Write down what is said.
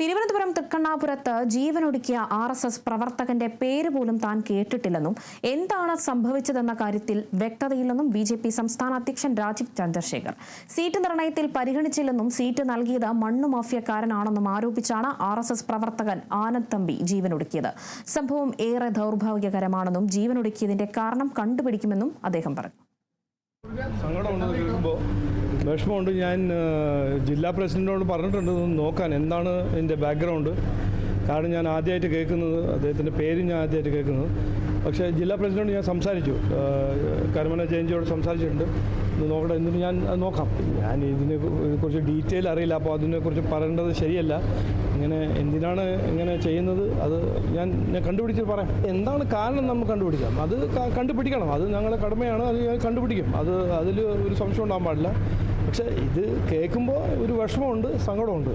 തിരുവനന്തപുരം തൃക്കണ്ണാപുരത്ത് ജീവനൊടുക്കിയ R S S പ്രവർത്തകന്റെ പേര് പോലും താൻ കേട്ടിട്ടില്ലെന്നും എന്താണ് സംഭവിച്ചതെന്ന കാര്യത്തിൽ വ്യക്തതയില്ലെന്നും ബി ജെ പി സംസ്ഥാന അധ്യക്ഷൻ രാജീവ് ചന്ദ്രശേഖർ. സീറ്റ് നിർണയത്തിൽ പരിഗണിച്ചില്ലെന്നും സീറ്റ് നൽകിയത് മണ്ണു മാഫിയക്കാരനാണെന്നും ആരോപിച്ചാണ് ആർ എസ് എസ് പ്രവർത്തകൻ ആനന്ദ് തമ്പി ജീവനൊടുക്കിയത്. സംഭവം ഏറെ ദൗർഭാഗ്യകരമാണെന്നും ജീവനൊടുക്കിയതിന്റെ കാരണം കണ്ടുപിടിക്കുമെന്നും അദ്ദേഹം പറഞ്ഞു. സങ്കടമുണ്ടെന്ന് കേൾക്കുമ്പോൾ വിഷമമുണ്ട്. ഞാൻ ജില്ലാ പ്രസിഡന്റിനോട് പറഞ്ഞിട്ടുണ്ട് നോക്കാൻ എന്താണ് ഇതിന്റെ ബാക്ക്ഗ്രൗണ്ട് കാരണം ഞാൻ ആദ്യമായിട്ട് കേൾക്കുന്നത് അദ്ദേഹത്തിന്റെ പേര് ഞാൻ ആദ്യമായിട്ട് കേൾക്കുന്നത്. പക്ഷേ ജില്ലാ പ്രസിഡന്റ് ഞാൻ സംസാരിച്ചു. കരമന ജയന്തിയോട് സംസാരിച്ചിട്ടുണ്ട്. നോക്കട്ടെ എന്നിട്ട് ഞാൻ നോക്കാം. ഞാൻ ഇതിനെ കുറിച്ച് ഡീറ്റെയിൽ അറിയില്ല അപ്പോൾ അതിനെക്കുറിച്ച് പറയേണ്ടത് ശരിയല്ല. ഇങ്ങനെ എന്തിനാണ് ഇങ്ങനെ ചെയ്യുന്നത്? അത് ഞാൻ കണ്ടുപിടിച്ച് പറയാം. എന്താണ് കാരണം നമുക്ക് കണ്ടുപിടിക്കാം? അത് കണ്ടുപിടിക്കണം. അത് ഞങ്ങളുടെ കടമയാണ് അത് കണ്ടുപിടിക്കും. അത് അതിൽ ഒരു സംശയം ഉണ്ടാകാൻ പാടില്ല. പക്ഷേ ഇത് കേൾക്കുമ്പോൾ ഒരു വിഷമമുണ്ട് സങ്കടമുണ്ട്.